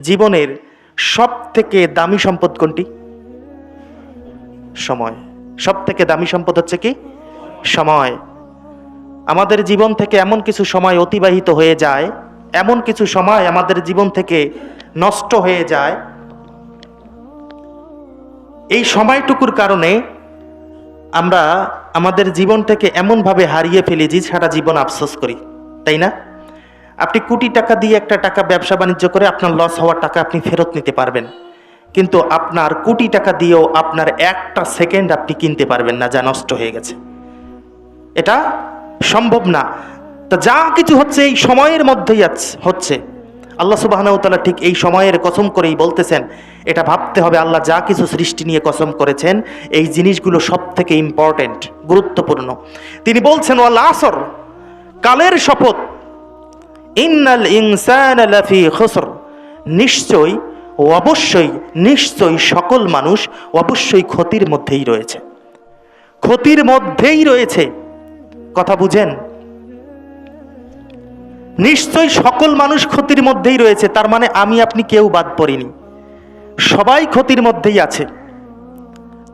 জীবনের সব থেকে দামি সম্পদ কোনটি? সময়। সব থেকে দামি সম্পদ হচ্ছে কি? সময়। আমাদের জীবন থেকে এমন কিছু সময় অতিবাহিত হয়ে যায়, এমন কিছু সময় আমাদের জীবন থেকে নষ্ট হয়ে যায়। এই সময়টুকুর কারণে আমরা আমাদের জীবনটাকে এমনভাবে হারিয়ে ফেলি যে সারা জীবন আফসোস করি। তাই না? আপনি কোটি টাকা দিয়ে একটা টাকা ব্যবসা বাণিজ্য করে আপনার লস হওয়ার টাকা আপনি ফেরত নিতে পারবেন। কিন্তু আপনার কোটি টাকা দিয়েও আপনার একটা সেকেন্ড আপনি কিনতে পারবেন না, যা নষ্ট হয়ে গেছে। এটা সম্ভব না। তা যা কিছু হচ্ছে এই সময়ের মধ্যেই হচ্ছে। আল্লাহ সুবাহনতালা ঠিক এই সময়ের কসম করেই বলতেছেন, এটা ভাবতে হবে আল্লাহ যা কিছু সৃষ্টি নিয়ে কসম করেছেন, এই জিনিসগুলো সব থেকে ইম্পর্টেন্ট গুরুত্বপূর্ণ। তিনি বলছেন, ওয়াল আসর, কালের শপথ ইন্নাল ইনসান লাফি খুসর। নিশ্চয় অবশ্যই নিশ্চয়ই সকল মানুষ অবশ্যই ক্ষতির মধ্যেই রয়েছে। ক্ষতির মধ্যেই রয়েছে। কথা বুঝেন? নিশ্চয় সকল মানুষ ক্ষতির মধ্যেই রয়েছে, তার মানে আমি, আপনি কেউ বাদ পড়িনি। সবাই ক্ষতির মধ্যেই আছে।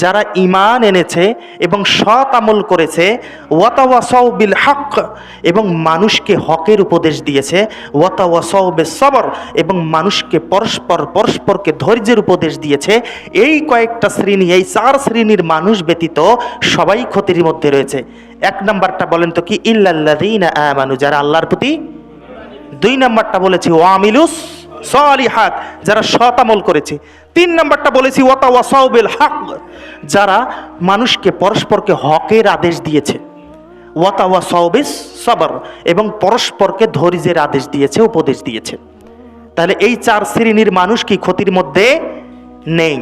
যারা ঈমান এনেছে এবং সৎ আমল করেছে বিল হক এবং মানুষকে হকের উপদেশ দিয়েছে সবর এবং মানুষকে পরস্পর পরস্পরকে ধৈর্যের উপদেশ দিয়েছে, এই কয়েকটা শ্রেণি, এই চার শ্রেণির মানুষ ব্যতীত সবাই ক্ষতির মধ্যে রয়েছে। এক নাম্বারটা বলেন তো কি? ইল্লাল্লাযীনা আমানু, যারা আল্লাহর প্রতি, দুই নাম্বারটা বলেছি ওয়ামিলুস সলিহাত, যারা সতামল করেছে। তিন নম্বরটা বলেছি ওয়াতা ওয়াসাউবিল হক, যারা মানুষকে পরস্পরকে হকের আদেশ দিয়েছে। ওয়াতা ওয়াসাউবিস সবর, এবং পরস্পরকে ধৈর্যের আদেশ দিয়েছে, উপদেশ দিয়েছে। তাহলে এই চার শ্রেণির মানুষ কি ক্ষতির মধ্যে নেই?